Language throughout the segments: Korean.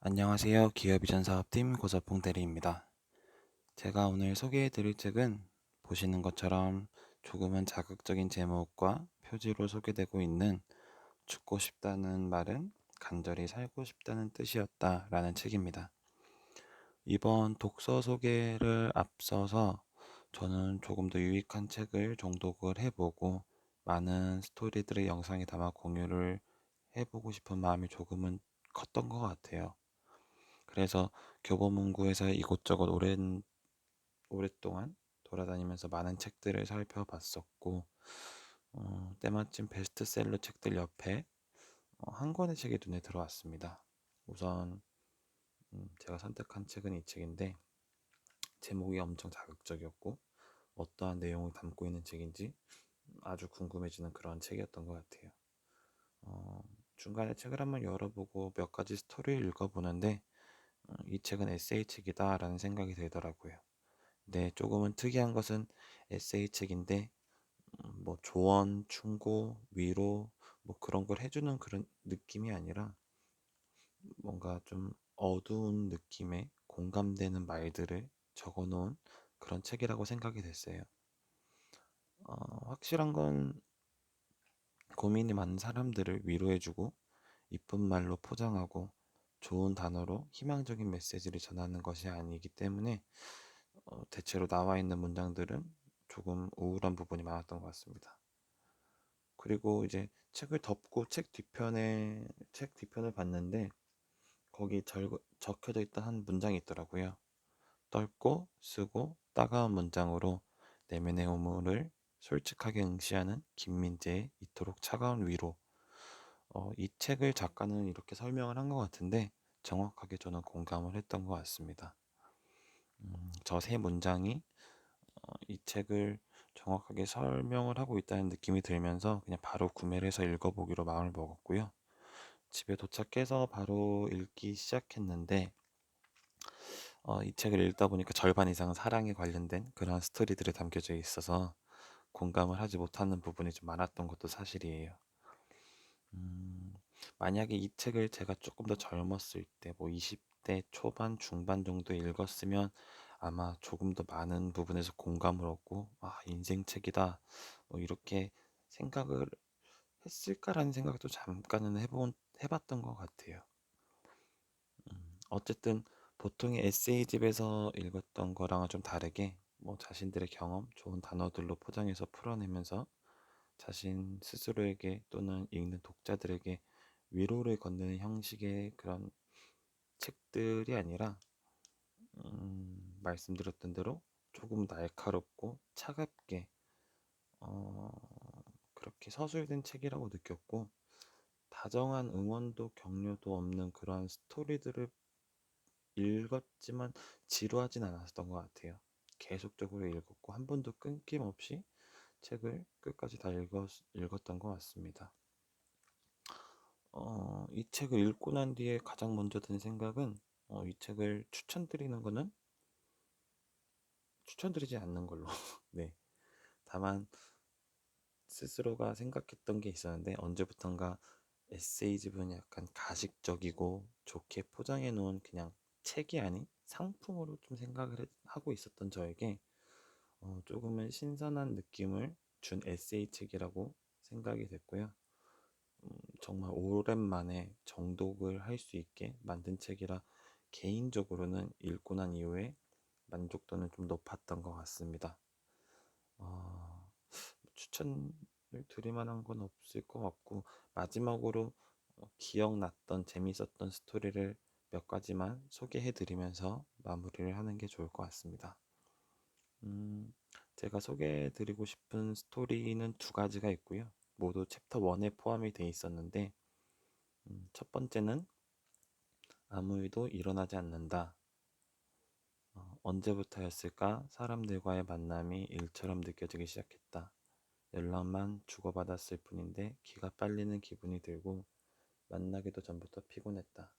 안녕하세요. 기업이전 사업팀 고사봉 대리입니다. 제가 오늘 소개해 드릴 책은 보시는 것처럼 조금은 자극적인 제목과 표지로 소개되고 있는 죽고 싶다는 말은 간절히 살고 싶다는 뜻이었다 라는 책입니다. 이번 독서 소개를 앞서서 저는 조금 더 유익한 책을 정독을 해보고 많은 스토리들의 영상에 담아 공유를 해보고 싶은 마음이 조금은 컸던 것 같아요. 그래서 교보문고에서 이곳저곳 오랜 오랫동안 돌아다니면서 많은 책들을 살펴봤었고 어, 때마침 베스트셀러 책들 옆에 어, 한 권의 책이 눈에 들어왔습니다. 우선 음, 제가 선택한 책은 이 책인데 제목이 엄청 자극적이었고 어떠한 내용을 담고 있는 책인지 아주 궁금해지는 그런 책이었던 것 같아요. 어, 중간에 책을 한번 열어보고 몇 가지 스토리를 읽어보는데 어, 이 책은 에세이 책이다라는 생각이 들더라고요. 네, 조금은 특이한 것은 에세이 책인데 음, 뭐 조언, 충고, 위로 뭐 그런 걸 해주는 그런 느낌이 아니라 뭔가 좀 어두운 느낌의 공감되는 말들을 적어놓은 그런 책이라고 생각이 됐어요. 어, 확실한 건 고민이 많은 사람들을 위로해주고 이쁜 말로 포장하고 좋은 단어로 희망적인 메시지를 전하는 것이 아니기 때문에 어, 대체로 나와 있는 문장들은 조금 우울한 부분이 많았던 것 같습니다. 그리고 이제 책을 덮고 책 뒤편에 책 뒤편을 봤는데 거기 절, 적혀져 있던 한 문장이 있더라고요. 넓고 쓰고 따가운 문장으로 내면의 우물을 솔직하게 응시하는 김민재의 이토록 차가운 위로. 어, 이 책을 작가는 이렇게 설명을 한 것 같은데 정확하게 저는 공감을 했던 것 같습니다. 음, 저세 문장이 어, 이 책을 정확하게 설명을 하고 있다는 느낌이 들면서 그냥 바로 구매를 해서 읽어보기로 마음을 먹었고요. 집에 도착해서 바로 읽기 시작했는데 어, 이 책을 읽다 보니까 절반 이상은 사랑에 관련된 그런 스토리들이 담겨져 있어서 공감을 하지 못하는 부분이 좀 많았던 것도 사실이에요. 음, 만약에 이 책을 제가 조금 더 젊었을 때, 뭐 20대 초반, 중반 정도 읽었으면 아마 조금 더 많은 부분에서 공감을 얻고, 아, 인생 책이다. 뭐 이렇게 생각을 했을까라는 생각도 잠깐은 해본, 해봤던 것 같아요. 음, 어쨌든 보통의 에세이집에서 읽었던 거랑은 좀 다르게 뭐 자신들의 경험, 좋은 단어들로 포장해서 풀어내면서 자신 스스로에게 또는 읽는 독자들에게 위로를 건네는 형식의 그런 책들이 아니라 음, 말씀드렸던 대로 조금 날카롭고 차갑게 어, 그렇게 서술된 책이라고 느꼈고 다정한 응원도 격려도 없는 그러한 스토리들을 읽었지만 지루하진 않았던 것 같아요. 계속적으로 읽었고 한 번도 끊김없이 책을 끝까지 다 읽었, 읽었던 것 같습니다. 어, 이 책을 읽고 난 뒤에 가장 먼저 든 생각은 어, 이 책을 추천드리는 거는 추천드리지 않는 걸로. 네. 다만 스스로가 생각했던 게 있었는데 언제부턴가 에세이집은 약간 가식적이고 좋게 포장해 놓은 그냥 책이 아닌 상품으로 좀 생각을 하고 있었던 저에게 어, 조금은 신선한 느낌을 준 에세이 책이라고 생각이 됐고요. 음, 정말 오랜만에 정독을 할 수 있게 만든 책이라 개인적으로는 읽고 난 이후에 만족도는 좀 높았던 것 같습니다. 어, 추천을 드릴 만한 건 없을 것 같고 마지막으로 어, 기억났던 재밌었던 스토리를 몇 가지만 소개해 드리면서 마무리를 하는 게 좋을 것 같습니다. 음, 제가 소개해 드리고 싶은 스토리는 두 가지가 있고요. 모두 챕터 1에 포함이 되어 있었는데 음, 첫 번째는 아무 일도 일어나지 않는다. 어, 언제부터였을까 사람들과의 만남이 일처럼 느껴지기 시작했다. 연락만 주고받았을 뿐인데 기가 빨리는 기분이 들고 만나기도 전부터 피곤했다.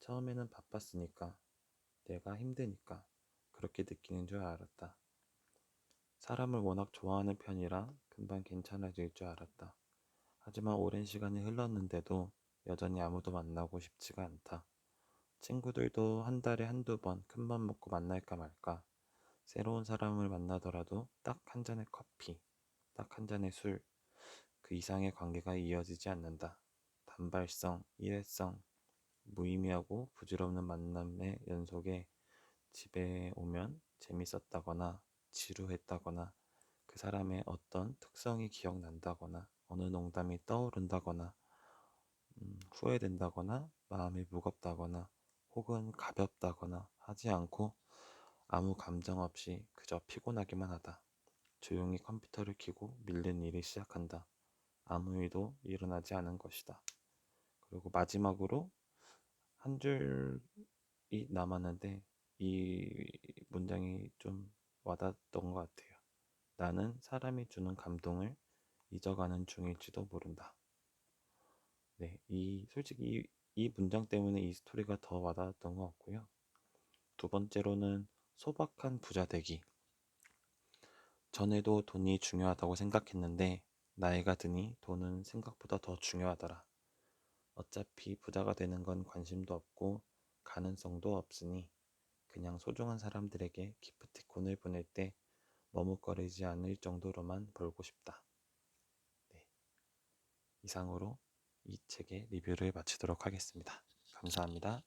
처음에는 바빴으니까 내가 힘드니까 그렇게 느끼는 줄 알았다. 사람을 워낙 좋아하는 편이라 금방 괜찮아질 줄 알았다. 하지만 오랜 시간이 흘렀는데도 여전히 아무도 만나고 싶지가 않다. 친구들도 한 달에 한두 번 큰맘 먹고 만날까 말까. 새로운 사람을 만나더라도 딱 한 잔의 커피, 딱 한 잔의 술, 그 이상의 관계가 이어지지 않는다. 단발성, 일회성, 무의미하고 부질없는 만남의 연속에 집에 오면 재밌었다거나 지루했다거나 그 사람의 어떤 특성이 기억난다거나 어느 농담이 떠오른다거나 음, 후회된다거나 마음이 무겁다거나 혹은 가볍다거나 하지 않고 아무 감정 없이 그저 피곤하기만 하다. 조용히 컴퓨터를 켜고 밀린 일을 시작한다. 아무 일도 일어나지 않은 것이다. 그리고 마지막으로 한 줄이 남았는데 이 문장이 좀 와닿았던 것 같아요. 나는 사람이 주는 감동을 잊어가는 중일지도 모른다. 네, 이 솔직히 이, 이 문장 때문에 이 스토리가 더 와닿았던 것 같고요. 두 번째로는 소박한 부자 되기. 전에도 돈이 중요하다고 생각했는데 나이가 드니 돈은 생각보다 더 중요하더라. 어차피 부자가 되는 건 관심도 없고 가능성도 없으니 그냥 소중한 사람들에게 기프티콘을 보낼 때 머뭇거리지 않을 정도로만 벌고 싶다. 네. 이상으로 이 책의 리뷰를 마치도록 하겠습니다. 감사합니다.